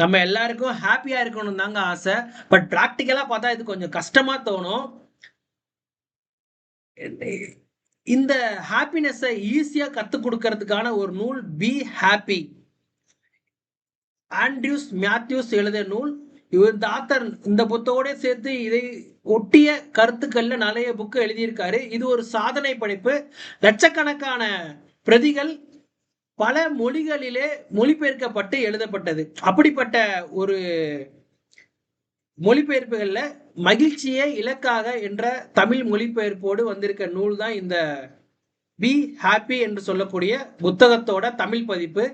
நம்ம எல்லாருக்கும் ஹாப்பியா இருக்கணும் தாங்க ஆசை. பட் ப்ராக்டிக்கலா பார்த்தா இது கொஞ்சம் கஷ்டமா தோணும். இந்த ஹாப்பினஸை ஈஸியா கத்து கொடுக்கறதுக்கான ஒரு நூல் பி ஹாப்பி ஆண்ட்ரியூஸ் மேத்யூஸ் எழுதிய நூல். இவர் இந்த ஆத்தர் இந்த புத்தகோட சேர்த்து இதை ஒட்டிய கருத்துக்கள்ல நிறைய புக்கு எழுதியிருக்காரு. இது ஒரு சாதனை படைப்பு. லட்சக்கணக்கான பிரதிகள் பல மொழிகளிலே மொழிபெயர்க்கப்பட்டு எழுதப்பட்டது. அப்படிப்பட்ட ஒரு மொழிபெயர்ப்புகள்ல மகிழ்ச்சியே இலக்காக என்ற தமிழ் மொழிபெயர்ப்போடு வந்திருக்க நூல் தான் இந்த பி ஹாப்பி என்று சொல்லக்கூடிய புத்தகத்தோட தமிழ் பதிப்பு.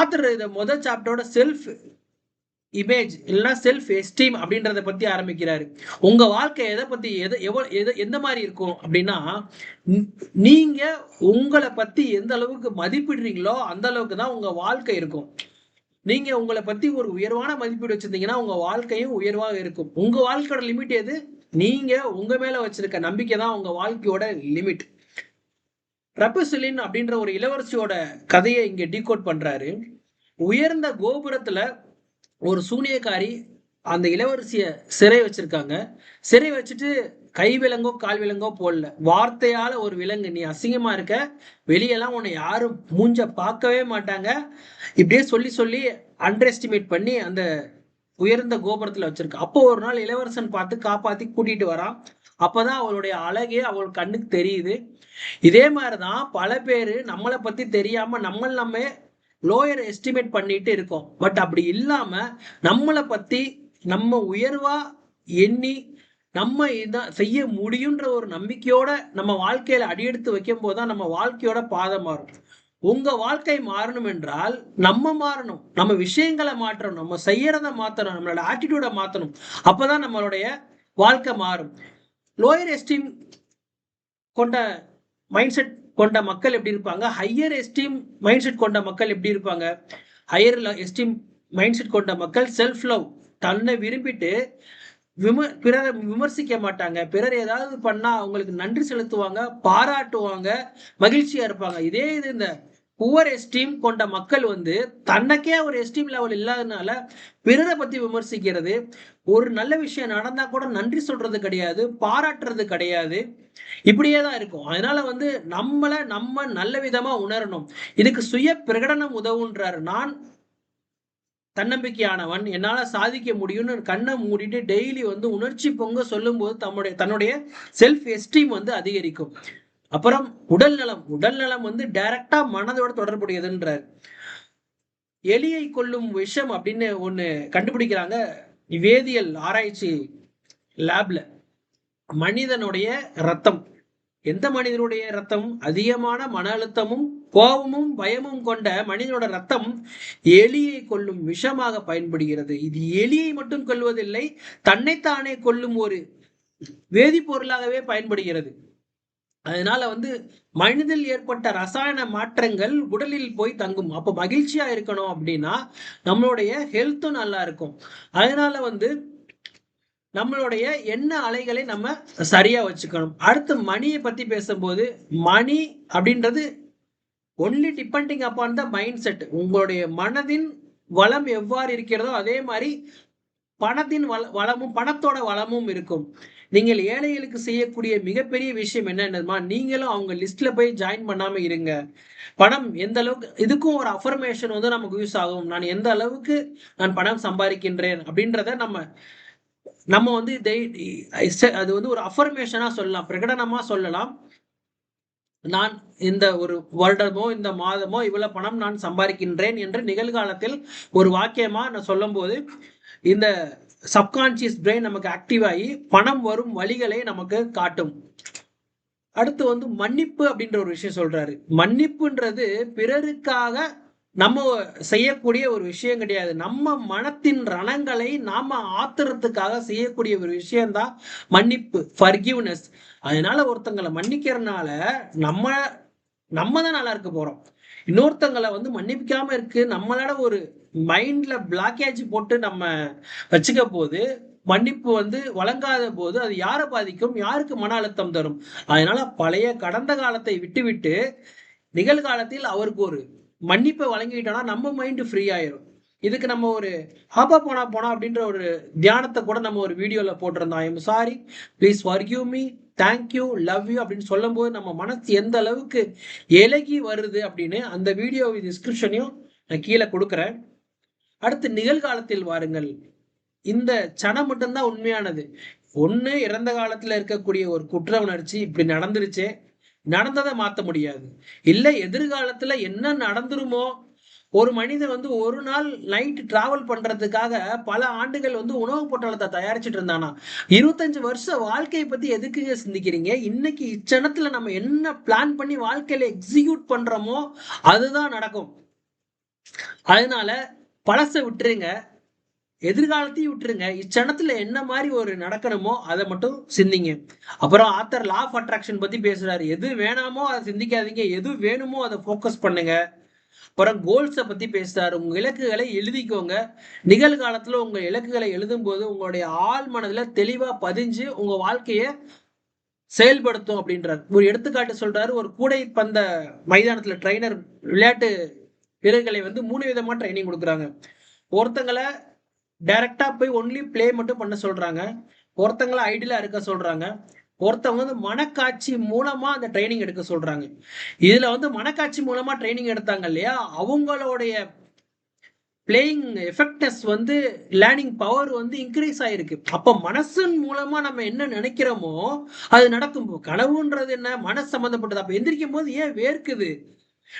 ஆத்தர் இதை முதல் சாப்டரோட செல்ஃப் இமேஜ் இல்லைன்னா செல்ஃப் எஸ்டீம் அப்படின்றத பற்றி ஆரம்பிக்கிறாரு. உங்கள் வாழ்க்கை எதை பற்றி எதை எவ்வளோ எதை எந்த மாதிரி இருக்கும் அப்படின்னா நீங்கள் உங்களை பற்றி எந்த அளவுக்கு மதிப்பிடுறீங்களோ அந்த அளவுக்கு தான் உங்கள் வாழ்க்கை இருக்கும். நீங்க உங்களை பத்தி ஒரு உயர்வான மதிப்பீடு வச்சிருந்தீங்கன்னா உங்க வாழ்க்கையும் உயர்வாக இருக்கும். உங்க வாழ்க்கையோட லிமிட் எது? நீங்க உங்க மேல வச்சிருக்க நம்பிக்கை தான் உங்க வாழ்க்கையோட லிமிட் ரப்பசிலின் அப்படின்ற ஒரு இளவரசியோட கதையை இங்க டீகோட் பண்றாரு. உயர்ந்த கோபுரத்துல ஒரு சூனியக்காரி அந்த இளவரசிய சிறை வச்சிருக்காங்க. சிறை வச்சுட்டு கை விலங்கோ கால் விலங்கோ போடல. வார்த்தையால ஒரு விலங்கு. நீ அசிங்கமா இருக்க. வெளியெல்லாம் உன்னை யாரும் மூஞ்ச பார்க்கவே மாட்டாங்க. இப்படியே சொல்லி சொல்லி அண்டர் எஸ்டிமேட் பண்ணி அந்த உயர்ந்த கோபுரத்துல வச்சிருக்க. அப்போ ஒரு நாள் இளவரசன் பார்த்து காப்பாத்தி கூட்டிட்டு வரான். அப்பதான் அவளுடைய அழகே அவள் கண்ணுக்கு தெரியுது. இதே மாதிரிதான் பல பேர் நம்மளை பத்தி தெரியாம நம்ம நம்ம லோயர் எஸ்டிமேட் பண்ணிட்டு இருக்கோம். பட் அப்படி இல்லாம நம்மளை பத்தி நம்ம உயர்வா எண்ணி நம்ம இதான் செய்ய முடியுன்ற ஒரு நம்பிக்கையோட நம்ம வாழ்க்கையில அடியெடுத்து வைக்கும் போதுதான் நம்ம வாழ்க்கையோட பாதை மாறும். உங்க வாழ்க்கை மாறணும் என்றால் நம்ம மாறணும். நம்ம விஷயங்களை மாற்றணும். நம்ம செய்யறத மாத்தணும். நம்மளோட ஆட்டிடியூட மாத்தணும். அப்பதான் நம்மளுடைய வாழ்க்கை மாறும். லோயர் எஸ்டீம் கொண்ட மைண்ட் செட் கொண்ட மக்கள் எப்படி இருப்பாங்க? ஹையர் எஸ்டீம் மைண்ட் செட் கொண்ட மக்கள் எப்படி இருப்பாங்க? ஹையர் எஸ்டீம் மைண்ட் செட் கொண்ட மக்கள் செல்ஃப் லவ் தன்னை விரும்பிட்டு விம பிறரை விமர்சிக்க மாட்டாங்க. பிறர் ஏதாவது பண்ணா அவங்களுக்கு நன்றி செலுத்துவாங்க பாராட்டுவாங்க மகிழ்ச்சியா இருப்பாங்க. இதே இது இந்த புவர் எஸ்டீம் கொண்ட மக்கள் வந்து தன்னக்கே ஒரு எஸ்டீம் லெவல் இல்லாதனால பிறரை பத்தி விமர்சிக்கிறது ஒரு நல்ல விஷயம் நடந்தா கூட நன்றி சொல்றது கிடையாது பாராட்டுறது கிடையாது. இப்படியே தான் இருக்கும். அதனால வந்து நம்மள நம்ம நல்ல விதமா உணரணும். இதுக்கு சுய பிரகடனம் உதவுன்றார். நான் தன்னம்பிக்கையானவன். என்னால சாதிக்க முடியும்னு கண்ணை மூடிட்டு டெய்லி வந்து உணர்ச்சி பொங்க சொல்லும்போது தம்முடைய தன்னுடைய செல்ஃப் எஸ்டீம் வந்து அதிகரிக்கும். அப்புறம் உடல் நலம். உடல் நலம் வந்து டைரக்டா மனதோட தொடர்புடையதுன்றார். எலியை கொல்லும் விஷம் அப்படின்னு ஒண்ணு கண்டுபிடிக்கிறாங்க. வேதியியல் ஆராய்ச்சி லேப்ல மனிதனுடைய ரத்தம் எந்த மனிதனுடைய ரத்தம் அதிகமான மன அழுத்தமும் கோபமும் பயமும் கொண்ட மனிதனோட ரத்தம் எலியை கொல்லும் விஷமாக பயன்படுகிறது. இது எலியை மட்டும் கொல்வதில்லை தன்னைத்தானே கொல்லும் ஒரு வேதிப்பொருளாகவே பயன்படுகிறது. அதனால வந்து மனிதில் ஏற்பட்ட ரசாயன மாற்றங்கள் உடலில் போய் தங்கும். அப்போ மகிழ்ச்சியா இருக்கணும் அப்படின்னா நம்மளுடைய ஹெல்த்தும் நல்லா இருக்கும். அதனால வந்து நம்மளுடைய எண்ண அலைகளை நம்ம சரியா வச்சுக்கணும். அடுத்து மணியை பத்தி பேசும்போது மணி அப்படின்றது only depending upon the mind set உங்களுடைய மனதின் வளம் எவ்வாறு இருக்கிறதோ அதே மாதிரி பணத்தின் வள வளமும் பணத்தோட வளமும் இருக்கும். நீங்கள் ஏழைகளுக்கு செய்யக்கூடிய மிகப்பெரிய விஷயம் என்னன்னா நீங்களும் அவங்க லிஸ்ட்ல போய் ஜாயின் பண்ணாம இருங்க. பணம் எந்த அளவுக்கு இதுக்கும் ஒரு அஃபர்மேஷன் வந்து நமக்கு யூஸ் ஆகும். நான் எந்த அளவுக்கு நான் பணம் சம்பாதிக்கின்றேன் அப்படின்றத நம்ம நம்ம வந்து அது வந்து ஒரு அஃபர்மேஷனா சொல்லலாம். பிரகடனமா சொல்லலாம். நான் இந்த ஒரு வருடமோ இந்த மாதமோ இவ்வளவு பணம் நான் சம்பாதிக்கின்றேன் என்று நிகழ்காலத்தில் ஒரு வாக்கியமா நான் சொல்லும்போது இந்த சப்கான்சியஸ் பிரெயின் நமக்கு ஆக்டிவ் ஆகி பணம் வரும் வழிகளை நமக்கு காட்டும். அடுத்து வந்து மன்னிப்பு அப்படின்ற ஒரு விஷயம் சொல்றாரு. மன்னிப்புன்றது பிறருக்காக நம்ம செய்யக்கூடிய ஒரு விஷயம் கிடையாது. நம்ம மனத்தின் ரணங்களை நாம ஆத்துறதுக்காக செய்யக்கூடிய ஒரு விஷயம்தான் மன்னிப்பு ஃபர்கிவ்னஸ் அதனால ஒருத்தங்களை மன்னிக்கிறதுனால நம்ம நம்ம தான் நல்லா இருக்க போறோம். இன்னொருத்தங்களை வந்து மன்னிக்காம இருக்கு. நம்மளோட ஒரு மைண்ட்ல பிளாக்கேஜ் போட்டு நம்ம வச்சுக்க போது மன்னிப்பு வந்து வழங்காத போது அது யாரை பாதிக்கும்? யாருக்கு மன அழுத்தம் தரும்? அதனால பழைய கடந்த காலத்தை விட்டுவிட்டு நிகழ்காலத்தில் அவருக்கு ஒரு மன்னிப்பை வழங்கிட்டோம்னா நம்ம மைண்டு ஃப்ரீ ஆயிரும். இதுக்கு நம்ம ஒரு ஹாப்பா போனா போனா அப்படின்ற ஒரு தியானத்தை கூட நம்ம ஒரு வீடியோல போட்டிருந்தோம். I am sorry please forgive me thank you love you அப்படின்னு சொல்லும்போது நம்ம மனசு எந்த அளவுக்கு இலகி வருது அப்படின்னு அந்த வீடியோ டிஸ்கிரிப்ஷனையும் நான் கீழே கொடுக்குறேன். அடுத்து நிகழ்காலத்தில் வாருங்கள். இந்த சனம் மட்டும்தான் உண்மையானது. ஒன்று இறந்த காலத்தில் இருக்கக்கூடிய ஒரு குற்ற உணர்ச்சி இப்படி நடந்துருச்சே. நடந்ததை மாற்ற முடியாது. இல்லை எதிர்காலத்தில் என்ன நடந்துருமோ ஒரு மனிதன் வந்து ஒரு நாள் நைட் டிராவல் பண்றதுக்காக பல ஆண்டுகள் வந்து உணவு பொட்டலத்தை தயாரிச்சுட்டு இருந்தானா? இருபத்தஞ்சு வருஷ வாழ்க்கையை பத்தி எதுக்குங்க சிந்திக்கிறீங்க? இன்னைக்கு இச்சனத்துல நம்ம என்ன பிளான் பண்ணி வாழ்க்கையில எக்ஸிக்யூட் பண்றோமோ அதுதான் நடக்கும். அதனால பழசை விட்டுருங்க. எதிர்காலத்தையும் விட்டுருங்க. இச்சனத்துல என்ன மாதிரி ஒரு நடக்கணுமோ அதை மட்டும் சிந்திங்க. அப்புறம் ஆத்தர் லா ஆஃப் அட்ராக்ஷன் பத்தி பேசுறாரு. எது வேணாமோ அதை சிந்திக்காதீங்க. எது வேணுமோ அதை ஃபோக்கஸ் பண்ணுங்க. அப்புறம் கோல்ஸை பத்தி பேசுறாரு. உங்க இலக்குகளை எழுதிக்கோங்க. நிகழ்காலத்துல உங்க இலக்குகளை எழுதும்போது உங்களுடைய ஆள் மனதுல தெளிவா பதிஞ்சு உங்க வாழ்க்கைய செயல்படுத்தும் அப்படின்றார். ஒரு எடுத்துக்காட்டு சொல்றாரு. ஒரு கூடை பந்த மைதானத்துல ட்ரைனர் விளையாட்டு வீரர்களை வந்து மூணு விதமா ட்ரைனிங் கொடுக்குறாங்க. ஒருத்தங்களை டைரக்டா போய் ஒன்லி பிளே மட்டும் பண்ண சொல்றாங்க. ஒருத்தங்களை ஐடியலா இருக்க சொல்றாங்க. ஒருத்தவங்க வந்து மனக்காட்சி மூலமா அந்த ட்ரைனிங் எடுக்க சொல்றாங்க. இதுல வந்து மனக்காட்சி மூலமா ட்ரைனிங் எடுத்தாங்க இல்லையா? அவங்களுடைய பிளேயிங் எஃபெக்டஸ் வந்து லேர்னிங் பவர் வந்து இன்க்ரீஸ் ஆயிருக்கு. அப்ப மனசின் மூலமா நம்ம என்ன நினைக்கிறோமோ அது நடக்கும். கனவுன்றது என்ன? மனசு சம்மந்தப்பட்டது அப்ப எந்திரிக்கும் போது ஏன் வேர்க்குது?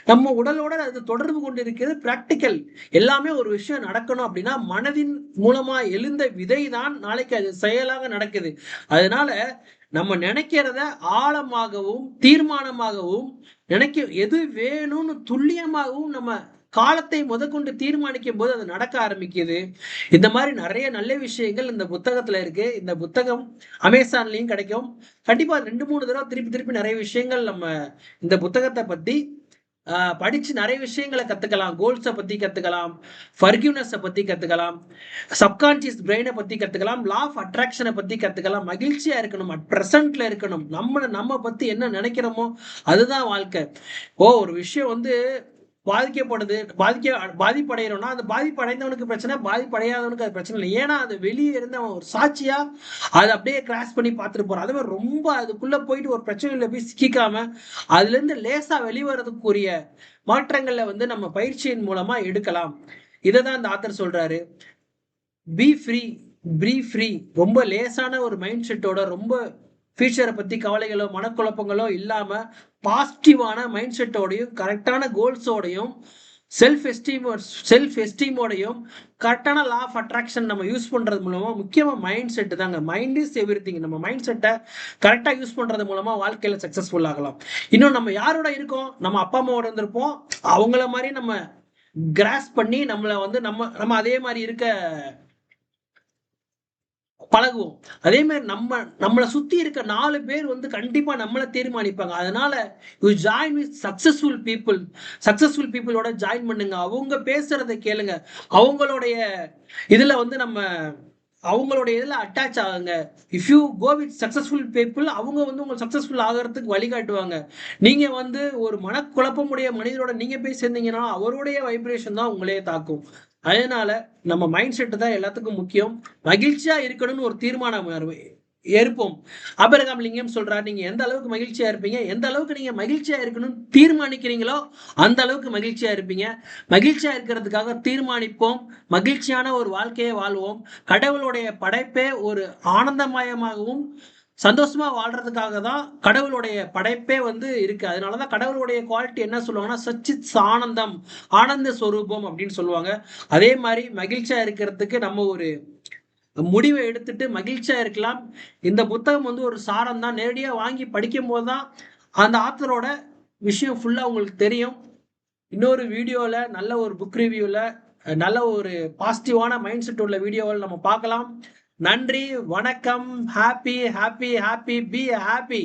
நம்ம உடலோட அது தொடர்பு கொண்டு இருக்கிறது பிராக்டிக்கல் எல்லாமே ஒரு விஷயம் நடக்கணும் அப்படின்னா மனதின் மூலமா எழுந்த விதை தான் நாளைக்கு அது செயலாக நடக்குது. அதனால நம்ம நினைக்கிறத ஆழமாகவும் தீர்மானமாகவும் நினைக்க எது வேணும்னு துல்லியமாகவும் நம்ம காலத்தை முதற்கொண்டு தீர்மானிக்கும் போது அது நடக்க ஆரம்பிக்குது. இந்த மாதிரி நிறைய நல்ல விஷயங்கள் இந்த புத்தகத்துல இருக்கு. இந்த புத்தகம் அமேசான்லயும் கிடைக்கும். கண்டிப்பா ரெண்டு மூணு தடவை திருப்பி திருப்பி நிறைய விஷயங்கள் நம்ம இந்த புத்தகத்தை பத்தி படிச்சு நிறைய விஷயங்களை கத்துக்கலாம். கோல்ஸை பத்தி கத்துக்கலாம். ஃபர்கியூனஸை பத்தி கத்துக்கலாம். சப்கான்சியஸ் பிரெயினை பத்தி கத்துக்கலாம். லா ஆஃப் அட்ராக்ஷனை பத்தி கத்துக்கலாம். மகிழ்ச்சியா இருக்கணும். அட் ப்ரெசன்ட்ல இருக்கணும். நம்ம நம்ம பத்தி என்ன நினைக்கிறோமோ அதுதான் வாழ்க்கை. ஓ ஒரு விஷயம் வந்து பாதிக்கப்படுது பாதிக்க பாதிப்படைகிறோம்னா அந்த பாதிப்படைந்தவனுக்கு பிரச்சனை பாதிப்படையாதவனுக்கு அது பிரச்சனை இல்லை. ஏன்னா அது வெளியே இருந்து அவன் ஒரு சாட்சியா அதை அப்படியே கிராஸ் பண்ணி பார்த்துட்டு போறான். அதே மாதிரி ரொம்ப அதுக்குள்ள போயிட்டு ஒரு பிரச்சனையில போய் சிக்காம அதுல இருந்து லேசா வெளிவரதுக்குரிய மாற்றங்கள்ல வந்து நம்ம பயிற்சியின் மூலமா எடுக்கலாம். இதை தான் இந்த ஆத்தர் சொல்றாரு. பி ஃப்ரீ ப்ரீ ஃப்ரீ ரொம்ப லேசான ஒரு மைண்ட் செட்டோட ரொம்ப ஃபியூச்சரை பற்றி கவலைகளோ மனக்குழப்பங்களோ இல்லாமல் பாசிட்டிவான மைண்ட் செட்டோடையும் கரெக்டான கோல்ஸோடையும் செல்ஃப் எஸ்டீம் செல்ஃப் எஸ்டீமோடையும் கரெக்டான லா ஆஃப் அட்ராக்ஷன் நம்ம யூஸ் பண்ணுறது மூலமாக முக்கியமாக மைண்ட் செட்டு தாங்க. மைண்ட் இஸ் எவ்ரி திங் நம்ம மைண்ட் செட்டை கரெக்டாக யூஸ் பண்ணுறது மூலமாக வாழ்க்கையில் சக்ஸஸ்ஃபுல் ஆகலாம். இன்னும் நம்ம யாரோட இருக்கோம்? நம்ம அப்பா அம்மாவோட இருந்திருப்போம். அவங்கள மாதிரி நம்ம கிராஸ் பண்ணி நம்மளை வந்து நம்ம நம்ம அதே மாதிரி இருக்க பழகுவோம். அதே மாதிரி நம்ம நம்மளை சுத்தி இருக்க நாலு பேர் வந்து கண்டிப்பா நம்மளை தீர்மானிப்பாங்க. அதனால you join with successful people successful பீப்புளோட ஜாயின் பண்ணுங்க. அவங்க பேசுறதை கேளுங்க. அவங்களுடைய இதுல வந்து நம்ம அவங்களுடைய இதில் அட்டாச் ஆகுங்க. If you go with successful people அவங்க வந்து உங்களுக்கு சக்ஸஸ்ஃபுல் ஆகிறதுக்கு வழிகாட்டுவாங்க. நீங்கள் வந்து ஒரு மனக்குழப்பமுடைய மனிதரோட நீங்கள் போய் சேர்ந்தீங்கன்னா அவருடைய வைப்ரேஷன் தான் உங்களே தாக்கும். அதனால நம்ம மைண்ட் செட்டு தான் எல்லாத்துக்கும் முக்கியம். மகிழ்ச்சியாக இருக்கணும்னு ஒரு தீர்மானம் ஏற்போம். அபரகாம் லிங்கம் சொல்றாரு நீங்க எந்த அளவுக்கு மகிழ்ச்சியா இருப்பீங்க? எந்த அளவுக்கு நீங்க மகிழ்ச்சியா இருக்கணும்னு தீர்மானிக்கிறீங்களோ அந்த அளவுக்கு மகிழ்ச்சியா இருப்பீங்க. மகிழ்ச்சியா இருக்கிறதுக்காக தீர்மானிப்போம். மகிழ்ச்சியான ஒரு வாழ்க்கையை வாழ்வோம். கடவுளுடைய படைப்பே ஒரு ஆனந்தமயமாகவும் சந்தோஷமா வாழ்றதுக்காக தான் கடவுளுடைய படைப்பே வந்து இருக்கு. அதனாலதான் கடவுளுடைய குவாலிட்டி என்ன சொல்லுவாங்கன்னா சச்சித் ஆனந்தம் ஆனந்த ஸ்வரூபம் அப்படின்னு சொல்லுவாங்க. அதே மாதிரி மகிழ்ச்சியா இருக்கிறதுக்கு நம்ம ஒரு முடிவை எடுத்துட்டு மகிழ்ச்சியா இருக்கலாம். இந்த புத்தகம் வந்து ஒரு சாரம் தான் நேரடியாக வாங்கி படிக்கும் போது தான் அந்த ஆத்தரோட விஷயம் ஃபுல்லா உங்களுக்கு தெரியும். இன்னொரு வீடியோவில் நல்ல ஒரு புக் ரிவ்யூவில் நல்ல ஒரு பாசிட்டிவான மைண்ட் செட் உள்ள வீடியோவில் நம்ம பார்க்கலாம். நன்றி வணக்கம் happy happy happy be happy